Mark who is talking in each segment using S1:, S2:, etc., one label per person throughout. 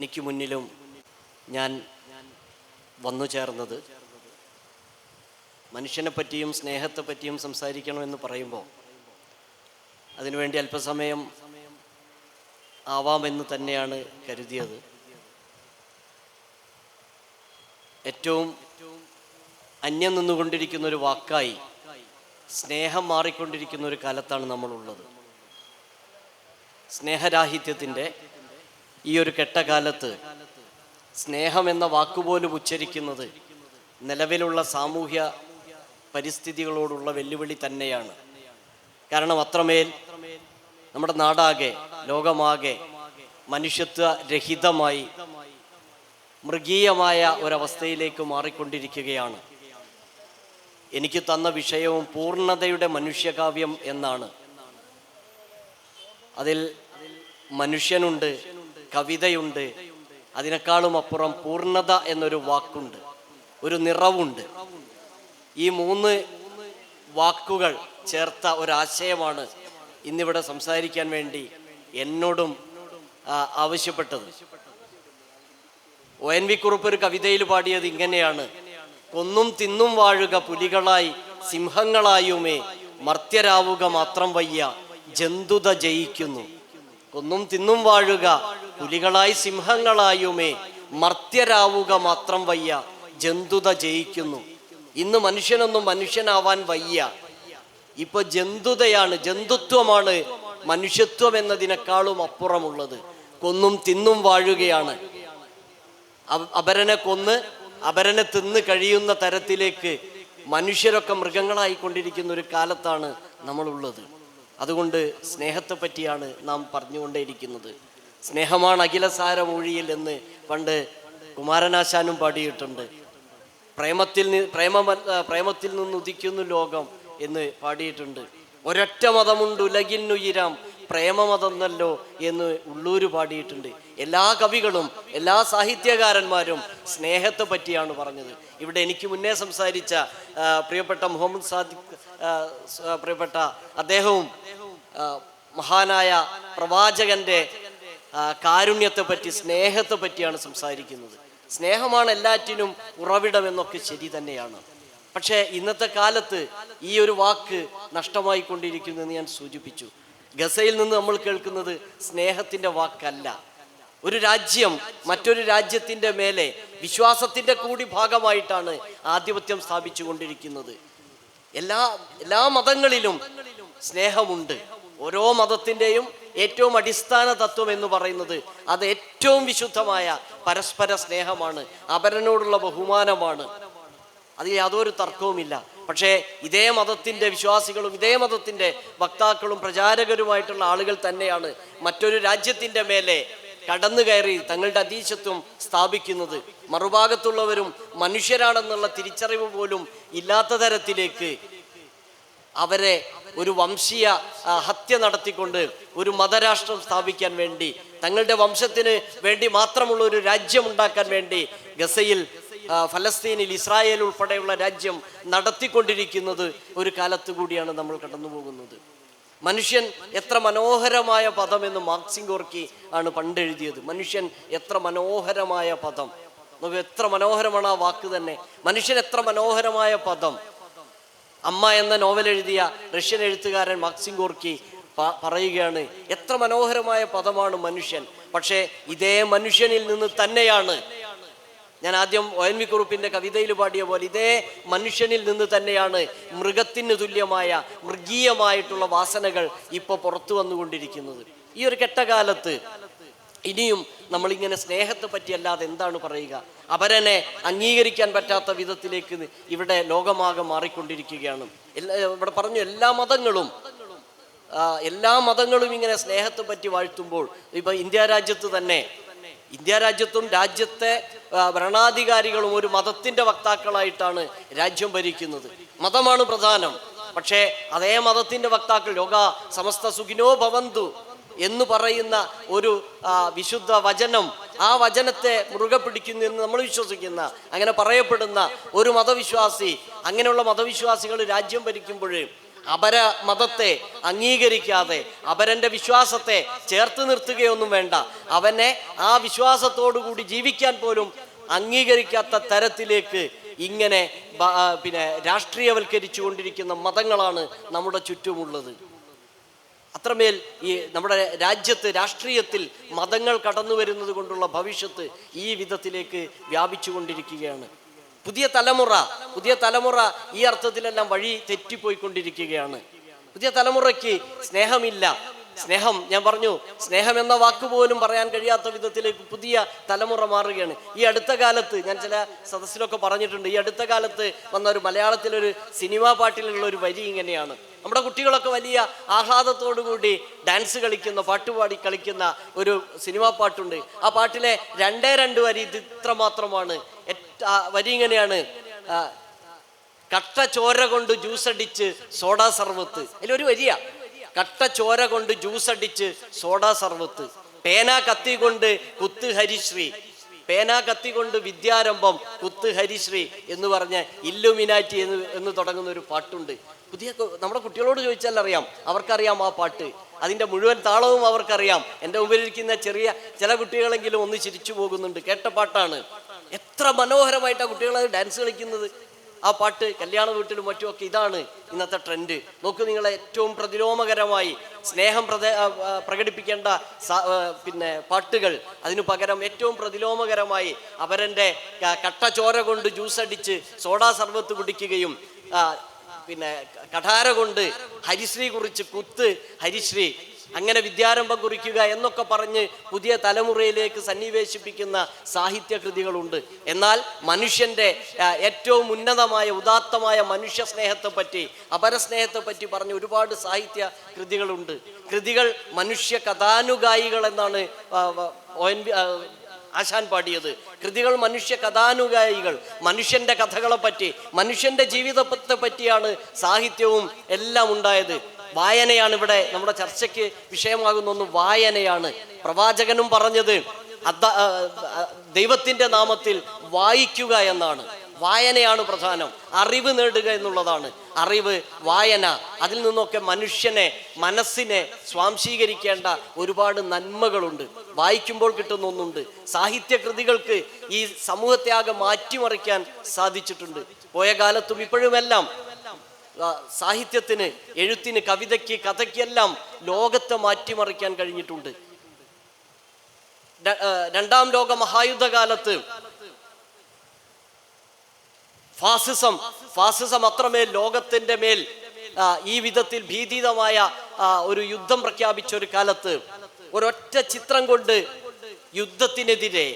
S1: എനിക്ക് മുന്നിലും ഞാൻ വന്നു ചേർന്നത് മനുഷ്യനെ പറ്റിയും സ്നേഹത്തെ പറ്റിയും സംസാരിക്കണമെന്ന് പറയുമ്പോൾ അതിനുവേണ്ടി അല്പസമയം ആവാമെന്ന് തന്നെയാണ് കരുതിയത്. ഏറ്റവും അന്യം നിന്നുകൊണ്ടിരിക്കുന്ന ഒരു വാക്കായി സ്നേഹം മാറിക്കൊണ്ടിരിക്കുന്ന ഒരു കാലത്താണ് നമ്മളുള്ളത്. സ്നേഹരാഹിത്യത്തിന്റെ ഈ ഒരു കെട്ടകാലത്ത് സ്നേഹം എന്ന വാക്കുപോലും ഉച്ചരിക്കുന്നത് നിലവിലുള്ള സാമൂഹ്യ പരിസ്ഥിതികളോടുള്ള വെല്ലുവിളി തന്നെയാണ്. കാരണം അത്രമേൽ നമ്മുടെ നാടാകെ ലോകമാകെ മനുഷ്യത്വ രഹിതമായി മൃഗീയമായ ഒരവസ്ഥയിലേക്ക് മാറിക്കൊണ്ടിരിക്കുകയാണ്. എനിക്ക് തന്ന വിഷയവും പൂർണതയുടെ മനുഷ്യകാവ്യം എന്നാണ്. അതിൽ മനുഷ്യനുണ്ട് കവിതയുണ്ട്. അതിനേക്കാളും അപ്പുറം പൂർണത എന്നൊരു വാക്കുണ്ട്. ഒരു നിറവുണ്ട്. ഈ മൂന്ന് വാക്കുകൾ ചേർത്ത ഒരാശയമാണ് ഇന്നിവിടെ സംസാരിക്കാൻ വേണ്ടി എന്നോടും ആവശ്യപ്പെട്ടത്. ഒ എൻ വി കുറുപ്പ് ഒരു കവിതയിൽ പാടിയത് ഇങ്ങനെയാണ്. കൊന്നും തിന്നും വാഴുക പുലികളായി സിംഹങ്ങളായുമേ മർത്യരാവുക മാത്രം വയ്യ ജന്തുത ജയിക്കുന്നു. കൊന്നും തിന്നും വാഴുക പുലികളായി സിംഹങ്ങളായുമേ മർത്യരാവുക മാത്രം വയ്യ ജന്തുത ജയിക്കുന്നു. ഇന്ന് മനുഷ്യനൊന്നും മനുഷ്യനാവാൻ വയ്യ. ഇപ്പൊ ജന്തുതയാണ് ജന്തുത്വമാണ് മനുഷ്യത്വം എന്നതിനേക്കാളും അപ്പുറമുള്ളത്. കൊന്നും തിന്നും വാഴുകയാണ്. അപ- അപരനെ കൊന്ന് അപരനെ തിന്ന് കഴിയുന്ന തരത്തിലേക്ക് മനുഷ്യരൊക്കെ മൃഗങ്ങളായിക്കൊണ്ടിരിക്കുന്ന ഒരു കാലത്താണ് നമ്മളുള്ളത്. അതുകൊണ്ട് സ്നേഹത്തെ പറ്റിയാണ് നാം പറഞ്ഞുകൊണ്ടേയിരിക്കുന്നത്. സ്നേഹമാണ് അഖിലസാരമൊഴിയിൽ എന്ന് പണ്ട് കുമാരനാശാനും പാടിയിട്ടുണ്ട്. പ്രേമത്തിൽ പ്രേമ പ്രേമത്തിൽ നിന്ന് ഉദിക്കുന്നു ലോകം എന്ന് പാടിയിട്ടുണ്ട്. ഒരൊറ്റ മതമുണ്ട് ഉലകിന്നുയിരാം പ്രേമമതെന്നല്ലോ എന്ന് ഉള്ളൂര് പാടിയിട്ടുണ്ട്. എല്ലാ കവികളും എല്ലാ സാഹിത്യകാരന്മാരും സ്നേഹത്തെ പറ്റിയാണ് പറഞ്ഞത്. ഇവിടെ എനിക്ക് മുന്നേ സംസാരിച്ച പ്രിയപ്പെട്ട മുഹമ്മദ് സാദിഖ് പ്രിയപ്പെട്ട അദ്ദേഹവും മഹാനായ പ്രവാചകന്റെ കാരുണ്യത്തെ പറ്റി സ്നേഹത്തെ പറ്റിയാണ് സംസാരിക്കുന്നത്. സ്നേഹമാണ് എല്ലാറ്റിനും ഉറവിടം എന്നൊക്കെ ശരി തന്നെയാണ്. പക്ഷേ ഇന്നത്തെ കാലത്ത് ഈ ഒരു വാക്ക് നഷ്ടമായി കൊണ്ടിരിക്കുന്നു എന്ന് ഞാൻ സൂചിപ്പിച്ചു. ഗസയിൽ നിന്ന് നമ്മൾ കേൾക്കുന്നത് സ്നേഹത്തിന്റെ വാക്കല്ല. ഒരു രാജ്യം മറ്റൊരു രാജ്യത്തിന്റെ മേലെ വിശ്വാസത്തിന്റെ കൂടി ഭാഗമായിട്ടാണ് ആധിപത്യം സ്ഥാപിച്ചു കൊണ്ടിരിക്കുന്നത് എല്ലാ എല്ലാ മതങ്ങളിലും സ്നേഹമുണ്ട്. ഓരോ മതത്തിന്റെയും ഏറ്റവും അടിസ്ഥാന തത്വം എന്ന് പറയുന്നത് അത് ഏറ്റവും വിശുദ്ധമായ പരസ്പര സ്നേഹമാണ് അപരനോടുള്ള ബഹുമാനമാണ്. അതിൽ യാതൊരു തർക്കവുമില്ല. പക്ഷേ ഇതേ മതത്തിന്റെ വിശ്വാസികളും ഇതേ മതത്തിന്റെ വക്താക്കളും പ്രചാരകരുമായിട്ടുള്ള ആളുകൾ തന്നെയാണ് മറ്റൊരു രാജ്യത്തിന്റെ മേലെ കടന്നു കയറി തങ്ങളുടെ അതീശത്വം സ്ഥാപിക്കുന്നത്. മറുഭാഗത്തുള്ളവരും മനുഷ്യരാണെന്നുള്ള തിരിച്ചറിവ് പോലും ഇല്ലാത്ത തരത്തിലേക്ക് അവരെ ഒരു വംശീയ ഹത്യ നടത്തിക്കൊണ്ട് ഒരു മതരാഷ്ട്രം സ്ഥാപിക്കാൻ വേണ്ടി തങ്ങളുടെ വംശത്തിന് വേണ്ടി മാത്രമുള്ള ഒരു രാജ്യം ഉണ്ടാക്കാൻ വേണ്ടി ഗസയിൽ ഫലസ്തീനിൽ ഇസ്രായേൽ ഉൾപ്പെടെയുള്ള രാജ്യം നടത്തിക്കൊണ്ടിരിക്കുന്നത് ഒരു കാലത്ത് കൂടിയാണ് നമ്മൾ കടന്നു പോകുന്നത് മനുഷ്യൻ എത്ര മനോഹരമായ പദം എന്ന് മാർക്സിംഗ് കോർക്കി ആണ് പണ്ട് എഴുതിയത്. മനുഷ്യൻ എത്ര മനോഹരമായ പദം. എത്ര മനോഹരമാണ് ആ വാക്ക് തന്നെ. മനുഷ്യൻ എത്ര മനോഹരമായ പദം. അമ്മ എന്ന നോവൽ എഴുതിയ റഷ്യൻ എഴുത്തുകാരൻ മാക്സിം ഗോർക്കി പറയുകയാണ് എത്ര മനോഹരമായ പദമാണ് മനുഷ്യൻ. പക്ഷേ ഇതേ മനുഷ്യനിൽ നിന്ന് തന്നെയാണ്. ഞാൻ ആദ്യം ഒ എൻ വി കുറുപ്പിന്റെ കവിതയിൽ പാടിയ പോലെ ഇതേ മനുഷ്യനിൽ നിന്ന് തന്നെയാണ് മൃഗത്തിന് തുല്യമായ മൃഗീയമായിട്ടുള്ള വാസനകൾ ഇപ്പോൾ പുറത്തു വന്നുകൊണ്ടിരിക്കുന്നത്. ഈ ഒരു കെട്ടകാലത്ത് ഇനിയും നമ്മളിങ്ങനെ സ്നേഹത്തെ പറ്റിയല്ലാതെ എന്താണ് പറയുക? അവരനെ അംഗീകരിക്കാൻ പറ്റാത്ത വിധത്തിലേക്ക് ഇവിടെ ലോകമാകെ മാറിക്കൊണ്ടിരിക്കുകയാണ്. എല്ലാ ഇവിടെ പറഞ്ഞു എല്ലാ മതങ്ങളും എല്ലാ മതങ്ങളും ഇങ്ങനെ സ്നേഹത്തെ പറ്റി വാഴ്ത്തുമ്പോൾ ഇപ്പൊ ഇന്ത്യ രാജ്യത്ത് തന്നെ ഇന്ത്യ രാജ്യത്തും രാജ്യത്തെ ഭരണാധികാരികളും ഒരു മതത്തിന്റെ വക്താക്കളായിട്ടാണ് രാജ്യം ഭരിക്കുന്നത്. മതമാണ് പ്രധാനം. പക്ഷേ അതേ മതത്തിന്റെ വക്താക്കൾ ലോക സമസ്ത സുഖിനോ ഭവന്തു. എന്ന് പറയുന്ന ഒരു വിശുദ്ധ വചനം. ആ വചനത്തെ മുറുകെ പിടിക്കുന്നു എന്ന് നമ്മൾ വിശ്വസിക്കുന്ന അങ്ങനെ പറയപ്പെടുന്ന ഒരു മതവിശ്വാസി. അങ്ങനെയുള്ള മതവിശ്വാസികൾ രാജ്യം ഭരിക്കുമ്പോൾ അപര മതത്തെ അംഗീകരിക്കാതെ അപരന്റെ വിശ്വാസത്തെ ചേർത്ത് നിർത്തുകയൊന്നും വേണ്ട. അവനെ ആ വിശ്വാസത്തോടുകൂടി ജീവിക്കാൻ പോലും അംഗീകരിക്കാത്ത തരത്തിലേക്ക് ഇങ്ങനെ പിന്നെ രാഷ്ട്രീയവൽക്കരിച്ചു കൊണ്ടിരിക്കുന്ന മതങ്ങളാണ് നമ്മുടെ ചുറ്റുമുള്ളത്. അത്രമേൽ ഈ നമ്മുടെ രാജ്യത്ത് രാഷ്ട്രീയത്തിൽ മതങ്ങൾ കടന്നു വരുന്നത് കൊണ്ടുള്ള ഭവിഷ്യത്ത് ഈ വിധത്തിലേക്ക് വ്യാപിച്ചു കൊണ്ടിരിക്കുകയാണ് പുതിയ തലമുറ പുതിയ തലമുറ ഈ അർത്ഥത്തിലെല്ലാം വഴി തെറ്റിപ്പോയിക്കൊണ്ടിരിക്കുകയാണ്. പുതിയ തലമുറയ്ക്ക് സ്നേഹമില്ല. സ്നേഹം ഞാൻ പറഞ്ഞു സ്നേഹം എന്ന വാക്ക് പോലും പറയാൻ കഴിയാത്ത വിധത്തിലേക്ക് പുതിയ തലമുറ മാറുകയാണ്. ഈ അടുത്ത കാലത്ത് ഞാൻ ചില സദസ്സിലൊക്കെ പറഞ്ഞിട്ടുണ്ട് ഈ അടുത്ത കാലത്ത് വന്ന ഒരു മലയാളത്തിലൊരു സിനിമാ പാട്ടിലുള്ള ഒരു വരി ഇങ്ങനെയാണ്. നമ്മുടെ കുട്ടികളൊക്കെ വലിയ ആഹ്ലാദത്തോടു കൂടി ഡാൻസ് കളിക്കുന്ന പാട്ടുപാടി കളിക്കുന്ന ഒരു സിനിമാ പാട്ടുണ്ട്. ആ പാട്ടിലെ രണ്ടേ രണ്ട് വരി ഇത് ഇത്ര മാത്രമാണ്. വരി ഇങ്ങനെയാണ്. കട്ട ചോര കൊണ്ട് ജ്യൂസ് അടിച്ച് സോഡാ സർവത്ത് അതിലൊരു വരിയ. കട്ട ചോര കൊണ്ട് ജ്യൂസ് അടിച്ച് സോഡാ സർവത്ത് പേന കത്തി കൊണ്ട് കുത്ത് ഹരിശ്രീ. പേന കത്തി കൊണ്ട് വിദ്യാരംഭം കുത്ത് ഹരിശ്രീ എന്ന് പറഞ്ഞ ഇല്ലുമിനാറ്റി എന്ന് എന്ന് തുടങ്ങുന്ന ഒരു പാട്ടുണ്ട്. പുതിയ നമ്മുടെ കുട്ടികളോട് ചോദിച്ചാൽ അറിയാം അവർക്കറിയാം ആ പാട്ട്. അതിന്റെ മുഴുവൻ താളവും അവർക്കറിയാം. എന്റെ മുമ്പിലിരിക്കുന്ന ചെറിയ ചില കുട്ടികളെങ്കിലും ഒന്ന് ചിരിച്ചു പോകുന്നുണ്ട്. കേട്ട പാട്ടാണ്. എത്ര മനോഹരമായിട്ടാണ് കുട്ടികൾ ഡാൻസ് കളിക്കുന്നത്. ആ പാട്ട് കല്യാണ വീട്ടിലും മറ്റുമൊക്കെ ഇതാണ് ഇന്നത്തെ ട്രെൻഡ്. നോക്കൂ നിങ്ങൾ ഏറ്റവും പ്രതിലോമകരമായി സ്നേഹം പ്രകടിപ്പിക്കേണ്ട പിന്നെ പാട്ടുകൾ. അതിനു പകരം ഏറ്റവും പ്രതിലോമകരമായി അവരന്റെ കട്ട ചോര കൊണ്ട് ജ്യൂസ് അടിച്ച് സോഡാ സർബത്ത് കുടിക്കുകയും പിന്നെ കഠാര കൊണ്ട് ഹരിശ്രീ കുറിച്ച് കുത്ത് ഹരിശ്രീ അങ്ങനെ വിദ്യാരംഭം കുറിക്കുക എന്നൊക്കെ പറഞ്ഞ് പുതിയ തലമുറയിലേക്ക് സന്നിവേശിപ്പിക്കുന്ന സാഹിത്യ കൃതികളുണ്ട് എന്നാൽ മനുഷ്യന്റെ ഏറ്റവും ഉന്നതമായ ഉദാത്തമായ മനുഷ്യ സ്നേഹത്തെപ്പറ്റി അപരസ്നേഹത്തെ പറ്റി പറഞ്ഞ ഒരുപാട് സാഹിത്യ കൃതികളുണ്ട്. കൃതികൾ മനുഷ്യ കഥാനുഗായികൾ എന്നാണ് ഒ എൻ ആശാൻ പാടിയത്. കൃതികൾ മനുഷ്യ കഥാനുഗായികൾ. മനുഷ്യന്റെ കഥകളെ പറ്റി മനുഷ്യന്റെ ജീവിതത്തെ പറ്റിയാണ് സാഹിത്യവും എല്ലാം ഉണ്ടായത്. വായനയാണ് ഇവിടെ നമ്മുടെ ചർച്ചയ്ക്ക് വിഷയമാകുന്ന ഒന്ന് വായനയാണ്. പ്രവാചകനും പറഞ്ഞത് ദൈവത്തിന്റെ നാമത്തിൽ വായിക്കുക എന്നാണ്. വായനയാണ് പ്രധാനം. അറിവ് നേടുക എന്നുള്ളതാണ്. അറിവ് വായന അതിൽ നിന്നൊക്കെ മനുഷ്യനെ മനസ്സിനെ സ്വാംശീകരിക്കേണ്ട ഒരുപാട് നന്മകളുണ്ട്. വായിക്കുമ്പോൾ കിട്ടുന്ന ഒന്നുണ്ട്. സാഹിത്യ കൃതികൾക്ക് ഈ സമൂഹത്തെ ആകെ മാറ്റിമറിക്കാൻ സാധിച്ചിട്ടുണ്ട്. പോയ കാലത്തും ഇപ്പോഴുമെല്ലാം സാഹിത്യത്തിന് എഴുത്തിന് കവിതയ്ക്ക് കഥയ്ക്കെല്ലാം ലോകത്തെ മാറ്റിമറിക്കാൻ കഴിഞ്ഞിട്ടുണ്ട്. രണ്ടാം ലോക മഹായുദ്ധകാലത്ത് ഫാസിസം ഫാസിസം അത്രമേൽ ലോകത്തിന്റെ മേൽ ഈ വിധത്തിൽ ഭീതിതമായ ഒരു യുദ്ധം പ്രഖ്യാപിച്ച ഒരു കാലത്ത് ഒരൊറ്റ ചിത്രം കൊണ്ട് യുദ്ധത്തിനെതിരെ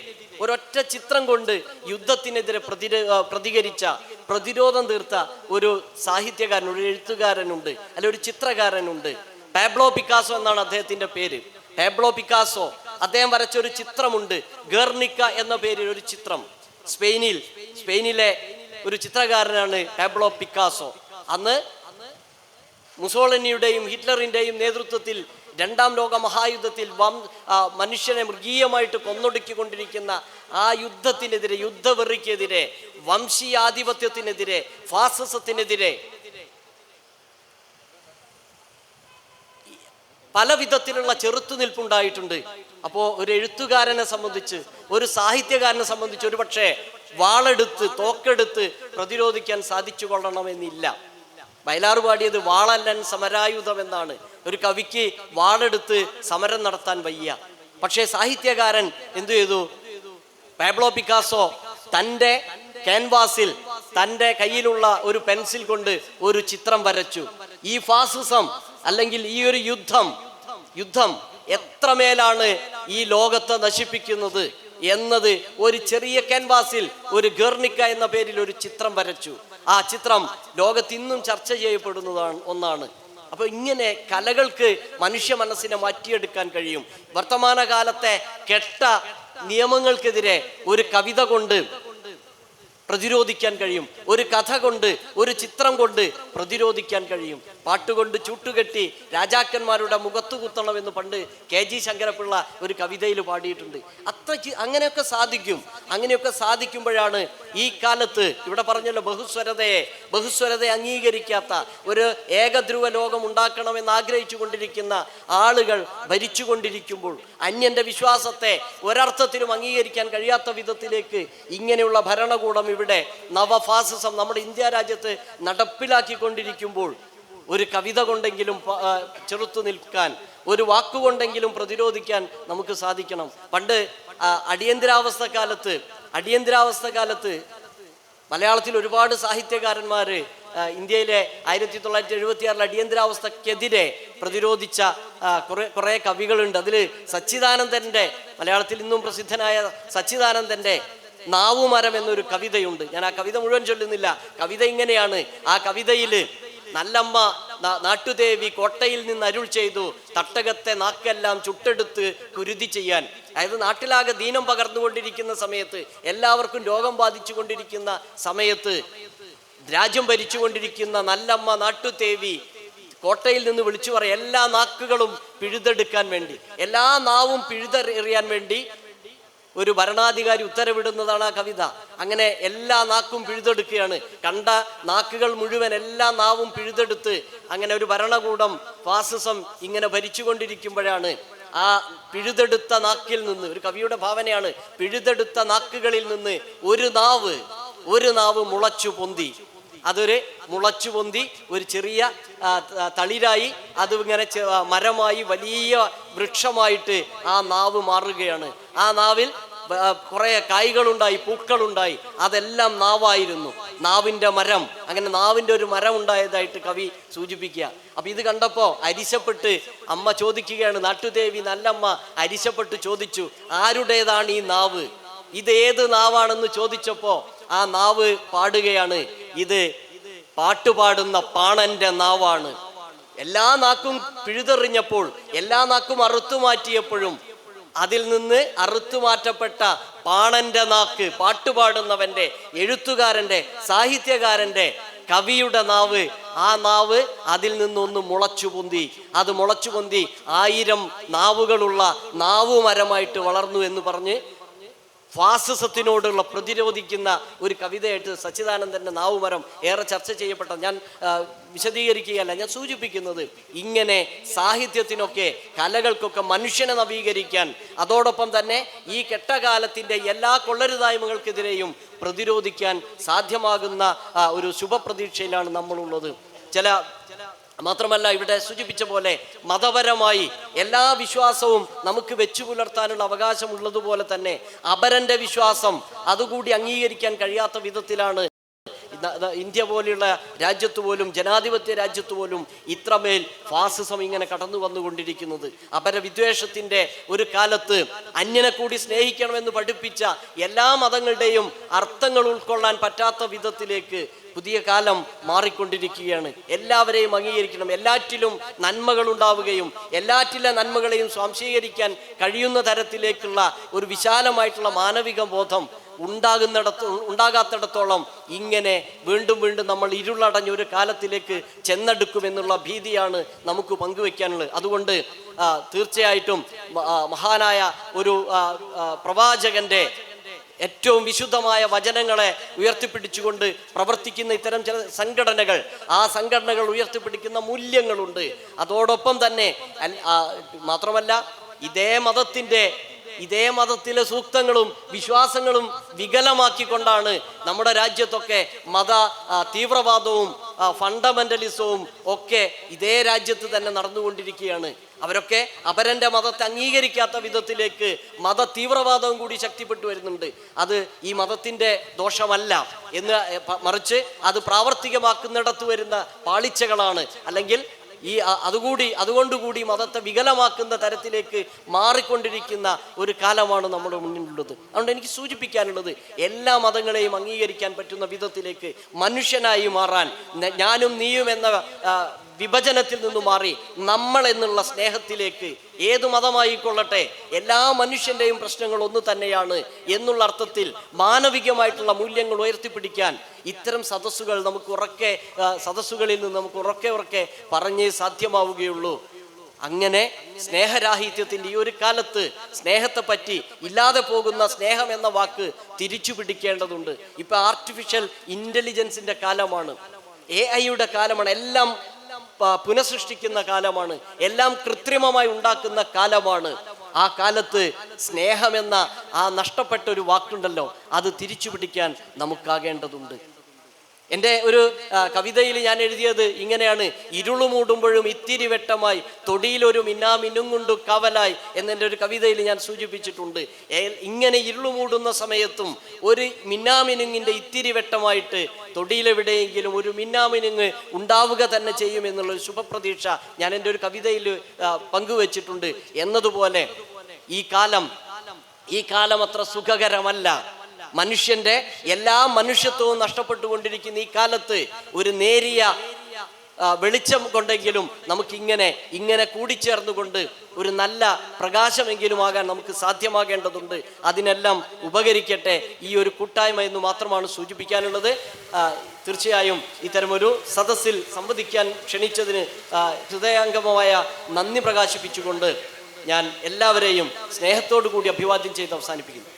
S1: ഒരൊറ്റ ചിത്രം കൊണ്ട് യുദ്ധത്തിനെതിരെ പ്രതി പ്രതികരിച്ച പ്രതിരോധം തീർത്ത ഒരു സാഹിത്യകാരൻ ഒരു എഴുത്തുകാരനുണ്ട് അല്ലെ ഒരു ചിത്രകാരനുണ്ട്. പാബ്ലോ പിക്കാസോ എന്നാണ് അദ്ദേഹത്തിന്റെ പേര്. പാബ്ലോ പിക്കാസോ അദ്ദേഹം വരച്ച ഒരു ചിത്രമുണ്ട് ഗേർണിക്ക എന്ന പേരിൽ ഒരു ചിത്രം. സ്പെയിനിൽ സ്പെയിനിലെ ഒരു ചിത്രകാരനാണ് പാബ്ലോ പിക്കാസോ അന്ന് മുസോളിനിയുടെയും ഹിറ്റ്ലറിന്റെയും നേതൃത്വത്തിൽ രണ്ടാം ലോക മഹായുദ്ധത്തിൽ വം മനുഷ്യനെ മൃഗീയമായിട്ട് കൊന്നൊടുക്കിക്കൊണ്ടിരിക്കുന്ന ആ യുദ്ധത്തിനെതിരെ യുദ്ധവെറിക്കെതിരെ വംശീയാധിപത്യത്തിനെതിരെ ഫാസിസത്തിനെതിരെ പല വിധത്തിലുള്ള ചെറുത്തുനിൽപ്പുണ്ടായിട്ടുണ്ട്. അപ്പോൾ ഒരു എഴുത്തുകാരനെ സംബന്ധിച്ച് ഒരു സാഹിത്യകാരനെ സംബന്ധിച്ച് ഒരുപക്ഷെ വാളെടുത്ത് തോക്കെടുത്ത് പ്രതിരോധിക്കാൻ സാധിച്ചു കൊള്ളണമെന്നില്ല വയലാർ പാടിയത് വാളല്ലൻ സമരായുധം എന്നാണ്. ഒരു കവിക്ക് വാളെടുത്ത് സമരം നടത്താൻ വയ്യ. പക്ഷേ സാഹിത്യകാരൻ എന്തു ചെയ്തു? പാബ്ലോ പിക്കാസോ തന്റെ ക്യാൻവാസിൽ തന്റെ കയ്യിലുള്ള ഒരു പെൻസിൽ കൊണ്ട് ഒരു ചിത്രം വരച്ചു. ഈ ഫാസിസം അല്ലെങ്കിൽ ഈ ഒരു യുദ്ധം യുദ്ധം എത്രമേലാണ് ഈ ലോകത്തെ നശിപ്പിക്കുന്നത് എന്നത് ഒരു ചെറിയ ക്യാൻവാസിൽ ഒരു ഗർണിക്ക എന്ന പേരിൽ ഒരു ചിത്രം വരച്ചു. ആ ചിത്രം ലോകത്ത് ഇന്നും ചർച്ച ചെയ്യപ്പെടുന്നതാണ് ഒന്നാണ്. അപ്പോൾ ഇങ്ങനെ കലകൾക്ക് മനുഷ്യ മനസ്സിനെ മാറ്റിയെടുക്കാൻ കഴിയും. വർത്തമാനകാലത്തെ കെട്ട നിയമങ്ങൾക്കെതിരെ ഒരു കവിത കൊണ്ട് പ്രതിരോധിക്കാൻ കഴിയും. ഒരു കഥ കൊണ്ട് ഒരു ചിത്രം കൊണ്ട് പ്രതിരോധിക്കാൻ കഴിയും. പാട്ടുകൊണ്ട് ചൂട്ടുകെട്ടി രാജാക്കന്മാരുടെ മുഖത്തു കുത്തണമെന്ന് പണ്ട് കെ ജി ശങ്കരപിള്ള ഒരു കവിതയിൽ പാടിയിട്ടുണ്ട്. അത്രയ്ക്ക് അങ്ങനെയൊക്കെ സാധിക്കും. അങ്ങനെയൊക്കെ സാധിക്കുമ്പോഴാണ് ഈ കാലത്ത് ഇവിടെ പറഞ്ഞല്ലോ ബഹുസ്വരതയെ ബഹുസ്വരതയെ അംഗീകരിക്കാത്ത ഒരു ഏകധ്രുവ ലോകം ഉണ്ടാക്കണമെന്ന് ആഗ്രഹിച്ചു കൊണ്ടിരിക്കുന്ന ആളുകൾ ഭരിച്ചുകൊണ്ടിരിക്കുമ്പോൾ അന്യന്റെ വിശ്വാസത്തെ ഒരർത്ഥത്തിലും അംഗീകരിക്കാൻ കഴിയാത്ത വിധത്തിലേക്ക് ഇങ്ങനെയുള്ള ഭരണകൂടം ഇവിടെ നവഫാസിസം നമ്മുടെ ഇന്ത്യ രാജ്യത്ത് നടപ്പിലാക്കിക്കൊണ്ടിരിക്കുമ്പോൾ ഒരു കവിത കൊണ്ടെങ്കിലും ചെറുത്തു നിൽക്കാൻ ഒരു വാക്കുകൊണ്ടെങ്കിലും പ്രതിരോധിക്കാൻ നമുക്ക് സാധിക്കണം. പണ്ട് അടിയന്തരാവസ്ഥ കാലത്ത് അടിയന്തരാവസ്ഥ കാലത്ത് മലയാളത്തിൽ ഒരുപാട് സാഹിത്യകാരന്മാര് ഇന്ത്യയിലെ ആയിരത്തി തൊള്ളായിരത്തി എഴുപത്തി ആറിലെ അടിയന്തരാവസ്ഥക്കെതിരെ പ്രതിരോധിച്ച കുറേ കുറെ കവികളുണ്ട്. അതിൽ സച്ചിദാനന്ദന്റെ മലയാളത്തിൽ ഇന്നും പ്രസിദ്ധനായ സച്ചിദാനന്ദന്റെ നാവുമരം എന്നൊരു കവിതയുണ്ട്. ഞാൻ ആ കവിത മുഴുവൻ ചൊല്ലുന്നില്ല. കവിത ഇങ്ങനെയാണ്. ആ കവിതയിൽ നല്ലമ്മ നാട്ടുദേവി കോട്ടയിൽ നിന്ന് അരുൾ ചെയ്തു തട്ടകത്തെ നാക്കെല്ലാം ചുട്ടെടുത്ത് കുരുതി ചെയ്യാൻ. അതായത് നാട്ടിലാകെ ദീനം പകർന്നുകൊണ്ടിരിക്കുന്ന സമയത്ത് എല്ലാവർക്കും രോഗം ബാധിച്ചു കൊണ്ടിരിക്കുന്ന സമയത്ത് രാജ്യം ഭരിച്ചുകൊണ്ടിരിക്കുന്ന നല്ലമ്മ നാട്ടുദേവി കോട്ടയിൽ നിന്ന് വിളിച്ചു പറയും എല്ലാ നാക്കുകളും പിഴുതെടുക്കാൻ വേണ്ടി. എല്ലാ നാവും പിഴുതെറിയാൻ വേണ്ടി ഒരു ഭരണാധികാരി ഉത്തരവിടുന്നതാണ് ആ കവിത. അങ്ങനെ എല്ലാ നാക്കും പിഴുതെടുക്കുകയാണ്. കണ്ട നാക്കുകൾ മുഴുവൻ എല്ലാ നാവും പിഴുതെടുത്ത് അങ്ങനെ ഒരു ഭരണകൂടം ഫാസിസം ഇങ്ങനെ ഭരിച്ചുകൊണ്ടിരിക്കുമ്പോഴാണ് ആ പിഴുതെടുത്ത നാക്കിൽ നിന്ന് ഒരു കവിയുടെ ഭാവനയാണ് പിഴുതെടുത്ത നാക്കുകളിൽ നിന്ന് ഒരു നാവ് ഒരു നാവ് മുളച്ചു പൊന്തി. അതൊരു മുളച്ചു പൊന്തി ഒരു ചെറിയ തളിരായി അത് ഇങ്ങനെ മരമായി വലിയ വൃക്ഷമായിട്ട് ആ നാവ് മാറുകയാണ്. ആ നാവിൽ കുറെ കായ്കളുണ്ടായി പൂക്കളുണ്ടായി. അതെല്ലാം നാവായിരുന്നു. നാവിന്റെ മരം. അങ്ങനെ നാവിന്റെ ഒരു മരം ഉണ്ടായതായിട്ട് കവി സൂചിപ്പിക്കുക. അപ്പൊ ഇത് കണ്ടപ്പോ അരിശപ്പെട്ട് അമ്മ ചോദിക്കുകയാണ് നാട്ടുദേവി നല്ലമ്മ അരിശപ്പെട്ട് ചോദിച്ചു ആരുടേതാണ് ഈ നാവ്? ഇത് ഏത് നാവാണെന്ന് ചോദിച്ചപ്പോ ആ നാവ് പാടുകയാണ്. ഇത് പാട്ടുപാടുന്ന പാണന്റെ നാവാണ്. എല്ലാ നാക്കും പിഴുതെറിഞ്ഞപ്പോൾ എല്ലാ നാക്കും അറുത്തു മാറ്റിയപ്പോഴും അതിൽ നിന്ന് അറുത്തു മാറ്റപ്പെട്ട പാണന്റെ നാക്ക് പാട്ടുപാടുന്നവന്റെ എഴുത്തുകാരന്റെ സാഹിത്യകാരന്റെ കവിയുടെ നാവ് ആ നാവ് അതിൽ നിന്നൊന്ന് മുളച്ചു പൊന്തി. അത് മുളച്ചു പൊന്തി ആയിരം നാവുകളുള്ള നാവുമരമായിട്ട് വളർന്നു എന്ന് പറഞ്ഞ് ഫാസിസത്തിനോടുള്ള പ്രതിരോധിക്കുന്ന ഒരു കവിതയായിട്ട് സച്ചിദാനന്ദന്റെ നാവുമരം ഏറെ ചർച്ച ചെയ്യപ്പെട്ട ഞാൻ വിശദീകരിക്കുകയല്ല ഞാൻ സൂചിപ്പിക്കുന്നത് ഇങ്ങനെ സാഹിത്യത്തിനൊക്കെ കലകൾക്കൊക്കെ മനുഷ്യനെ നവീകരിക്കാൻ അതോടൊപ്പം തന്നെ ഈ കെട്ടകാലത്തിന്റെ എല്ലാ കൊള്ളരുതായ്മകൾക്കെതിരെയും പ്രതിരോധിക്കാൻ സാധ്യമാകുന്ന ഒരു ശുഭപ്രതീക്ഷയിലാണ് നമ്മളുള്ളത്. ചില ചില മാത്രമല്ല ഇവിടെ സൂചിപ്പിച്ച പോലെ മതപരമായി എല്ലാ വിശ്വാസവും നമുക്ക് വെച്ചു പുലർത്താനുള്ള അവകാശമുള്ളതുപോലെ തന്നെ അപരന്റെ വിശ്വാസം അതുകൂടി അംഗീകരിക്കാൻ കഴിയാത്ത വിധത്തിലാണ് ഇന്ത്യ പോലെയുള്ള രാജ്യത്ത് പോലും ജനാധിപത്യ രാജ്യത്ത് പോലും ഇത്രമേൽ ഫാസിസം ഇങ്ങനെ കടന്നു വന്നുകൊണ്ടിരിക്കുന്നത്. അപരവിദ്വേഷത്തിന്റെ ഒരു കാലത്ത് അന്യനെ കൂടി സ്നേഹിക്കണമെന്ന് പഠിപ്പിച്ച എല്ലാ മതങ്ങളുടെയും അർത്ഥങ്ങൾ ഉൾക്കൊള്ളാൻ പറ്റാത്ത വിധത്തിലേക്ക് പുതിയ കാലം മാറിക്കൊണ്ടിരിക്കുകയാണ്. എല്ലാവരെയും അംഗീകരിക്കണം. എല്ലാറ്റിലും നന്മകൾ ഉണ്ടാവുകയും എല്ലാറ്റിലെ നന്മകളെയും സ്വാംശീകരിക്കാൻ കഴിയുന്ന തരത്തിലേക്കുള്ള ഒരു വിശാലമായിട്ടുള്ള മാനവിക ബോധം ഉണ്ടാകുന്നിടത്ത് ഉണ്ടാകാത്തിടത്തോളം ഇങ്ങനെ വീണ്ടും വീണ്ടും നമ്മൾ ഇരുളടഞ്ഞ ഒരു കാലത്തിലേക്ക് ചെന്നെടുക്കുമെന്നുള്ള ഭീതിയാണ് നമുക്ക് പങ്കുവെക്കാനുള്ളത്. അതുകൊണ്ട് തീർച്ചയായിട്ടും മഹാനായ ഒരു പ്രവാചകന്റെ ഏറ്റവും വിശുദ്ധമായ വചനങ്ങളെ ഉയർത്തിപ്പിടിച്ചുകൊണ്ട് പ്രവർത്തിക്കുന്ന ഇത്തരം ചില സംഘടനകൾ ആ സംഘടനകൾ ഉയർത്തിപ്പിടിക്കുന്ന മൂല്യങ്ങളുണ്ട്. അതോടൊപ്പം തന്നെ മാത്രമല്ല ഇതേ മതത്തിന്റെ ഇതേ മതത്തിലെ സൂക്തങ്ങളും വിശ്വാസങ്ങളും വികലമാക്കിക്കൊണ്ടാണ് നമ്മുടെ രാജ്യത്തൊക്കെ മത തീവ്രവാദവും ഫണ്ടമെന്റലിസവും ഒക്കെ ഇതേ രാജ്യത്ത് തന്നെ നടന്നുകൊണ്ടിരിക്കുകയാണ്. അവരൊക്കെ അപരന്റെ മതത്തെ അംഗീകരിക്കാത്ത വിധത്തിലേക്ക് മത തീവ്രവാദവും കൂടി ശക്തിപ്പെട്ടു വരുന്നുണ്ട്. അത് ഈ മതത്തിന്റെ ദോഷമല്ല എന്ന് മറിച്ച് അത് പ്രാവർത്തികമാക്കുന്നിടത്ത് വരുന്ന പാളിച്ചകളാണ്. അല്ലെങ്കിൽ ഈ അതുകൂടി അതുകൊണ്ടുകൂടി മതത്തെ വികലമാക്കുന്ന തരത്തിലേക്ക് മാറിക്കൊണ്ടിരിക്കുന്ന ഒരു കാലമാണ് നമ്മുടെ മുന്നിലുള്ളത്. അതുകൊണ്ട് എനിക്ക് സൂചിപ്പിക്കാനുള്ളത് എല്ലാ മതങ്ങളെയും അംഗീകരിക്കാൻ പറ്റുന്ന വിധത്തിലേക്ക് മനുഷ്യനായി മാറാൻ ഞാനും നീയും എന്ന വിഭജനത്തിൽ നിന്ന് മാറി നമ്മൾ എന്നുള്ള സ്നേഹത്തിലേക്ക് ഏത് മതമായിക്കൊള്ളട്ടെ എല്ലാ മനുഷ്യന്റെയും പ്രശ്നങ്ങൾ ഒന്ന് തന്നെയാണ് എന്നുള്ള അർത്ഥത്തിൽ മാനവികമായിട്ടുള്ള മൂല്യങ്ങൾ ഉയർത്തിപ്പിടിക്കാൻ ഇത്തരം സദസ്സുകൾ നമുക്ക് ഉറക്കെ സദസ്സുകളിൽ നിന്ന് നമുക്ക് ഉറക്കെ ഉറക്കെ പറഞ്ഞേ സാധ്യമാവുകയുള്ളൂ. അങ്ങനെ സ്നേഹരാഹിത്യത്തിന്റെ ഈ ഒരു കാലത്ത് സ്നേഹത്തെ പറ്റി ഇല്ലാതെ പോകുന്ന സ്നേഹം എന്ന വാക്ക് തിരിച്ചു പിടിക്കേണ്ടതുണ്ട്. ഇപ്പൊ ആർട്ടിഫിഷ്യൽ ഇന്റലിജൻസിന്റെ കാലമാണ്. എ ഐയുടെ കാലമാണ്. എല്ലാം പുനഃസൃഷ്ടിക്കുന്ന കാലമാണ്. എല്ലാം കൃത്രിമമായി ഉണ്ടാക്കുന്ന കാലമാണ്. ആ കാലത്ത് സ്നേഹമെന്ന ആ നഷ്ടപ്പെട്ട ഒരു വാക്കുണ്ടല്ലോ അത് തിരിച്ചു പിടിക്കാൻ നമുക്കാകേണ്ടതുണ്ട്. എന്റെ ഒരു കവിതയിൽ ഞാൻ എഴുതിയത് ഇങ്ങനെയാണ്. ഇരുളു മൂടുമ്പോഴും ഇത്തിരി വെട്ടമായി തൊടിയിലൊരു മിന്നാമിന്നും കൊണ്ടു കവലായി എന്നെന്റെ ഒരു കവിതയിൽ ഞാൻ സൂചിപ്പിച്ചിട്ടുണ്ട്. ഇങ്ങനെ ഇരുളു മൂടുന്ന സമയത്തും ഒരു മിന്നാമിനുങ്ങിന്റെ ഇത്തിരി വെട്ടമായിട്ട് തൊടിയിലെവിടെയെങ്കിലും ഒരു മിന്നാമിനുങ്ങ് ഉണ്ടാവുക തന്നെ ചെയ്യും എന്നുള്ള ഒരു ശുഭപ്രതീക്ഷ ഞാൻ എന്റെ ഒരു കവിതയിൽ പങ്കുവച്ചിട്ടുണ്ട്. എന്നതുപോലെ ഈ കാലം ഈ കാലം അത്ര സുഖകരമല്ല. മനുഷ്യന്റെ എല്ലാ മനുഷ്യത്വവും നഷ്ടപ്പെട്ടുകൊണ്ടിരിക്കുന്ന ഈ കാലത്ത് ഒരു നേരിയ വെളിച്ചം കൊണ്ടെങ്കിലും നമുക്കിങ്ങനെ ഇങ്ങനെ കൂടിച്ചേർന്നുകൊണ്ട് ഒരു നല്ല പ്രകാശമെങ്കിലും ആകാൻ നമുക്ക് സാധ്യമാകേണ്ടതുണ്ട്. അതിനെല്ലാം ഉപകരിക്കട്ടെ ഈ ഒരു കൂട്ടായ്മ എന്ന് മാത്രമാണ് സൂചിപ്പിക്കാനുള്ളത്. തീർച്ചയായും ഇത്തരമൊരു സദസ്സിൽ സംവദിക്കാൻ ക്ഷണിച്ചതിന് ഹൃദയാംഗമമായ നന്ദി പ്രകാശിപ്പിച്ചുകൊണ്ട് ഞാൻ എല്ലാവരെയും സ്നേഹത്തോടു കൂടി അഭിവാദ്യം ചെയ്ത് അവസാനിപ്പിക്കുന്നു.